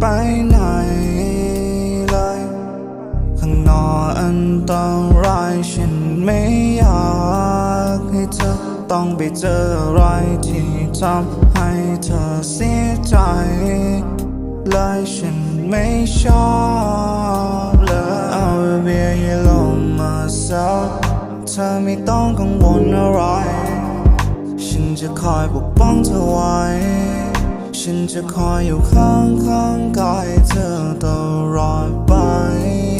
ไปไหนเลย ข้างนอกอันตรายฉันไม่อยากให้เธอต้องไปเจออะไรที่ทำให้เธอเสียใจเลยฉันไม่ชอบเลยเอาเบียร์ให้ลงมาซับเธอไม่ต้องกังวลอะไร ฉันจะคอยปกป้องเธอไว้ ฉันจะคอยอยู่ข้างข้างๆกายเธอตลอดไป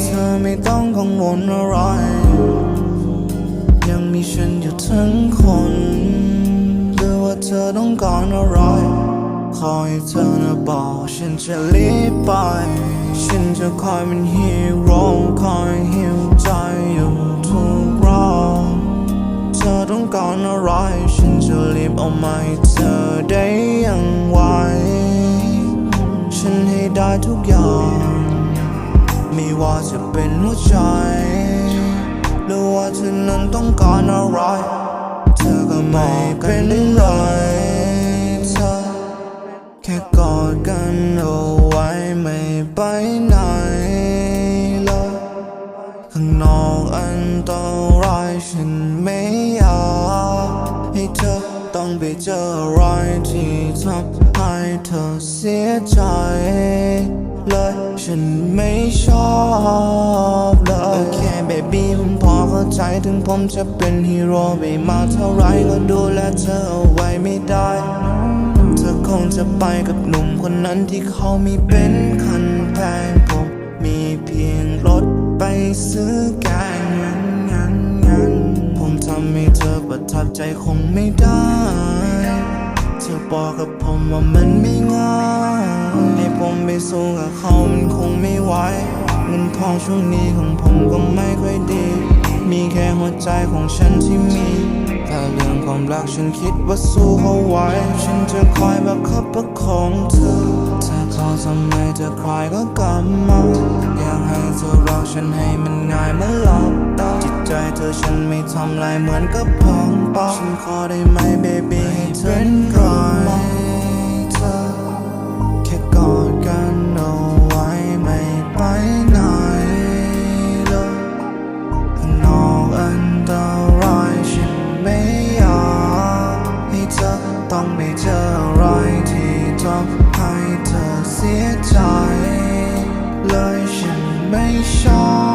เธอไม่ต้องกังวลอะไร ยังมีฉันอยู่ทั้งคนหรือว่าเธอต้องการอะไรขอให้เธอนะบอกฉันจะรีบไป ฉันจะคอยเป็นฮีโร่คอยหิวใจอยู่ เธอต้องการอะไรฉันจะรีบเอามาให้เธอได้ย่างไวฉันให้ได้ทุกอย่าง ไม่ว่าจะเป็นหัวใจ หรือว่าเธอนั้นต้องการอะไร เธอก็ไม่เป็นไรเธอแค่กอดกันเอาไว้ไม่ไปไหนเลยข้างนอกอันตรายฉันไม่ เธอ ต้องไปเจออะไรที่ทำให้เธอเสียใจ เลยฉันไม่ชอบเลย โอเคเบบี้ผมพอเข้าใจถึงผมจะเป็นฮีโร่ไม่มากเท่าไรก็ดูแลเธอเอาไว้ไม่ได้ เธอคงจะไปกับหนุ่มคนนั้นที่เขามีเป็นคันแพงผมมีเพียงรถไปซื้อแกงำให้เธอประทับใจคงไม่ได้ เธอบอกกับผมว่ามันไม่ง่ายให้ผมไปสู้กับเขามันคงไม่ไหวเงินทองช่วงนี้ของผมก็ไม่ค่อยดี มีแค่หัวใจของฉันที่มีถ้าเรื่องความรักฉันคิดว่าสู้เขาไหวฉันจะคอยประคับประคองเธอ ถ้าเขาทำไมเธอใครก็กลับมาอยากให้เธอรักฉันให้มันง่ายเมือนหลับตาจิตใจ เธอฉันไม่ทำลายเหมือนกับพองปองฉันขอได้ไหมเบบี้ให้เธอป็นรอยเธอแค่กอดกันเอาไว้ไม่ไปไหนเลยนอกอันตรายฉันไม่อยากให้เธอต้องไม่เจอรอยที่ทำให้เธอเสียใจ เลยฉันไม่ชอบ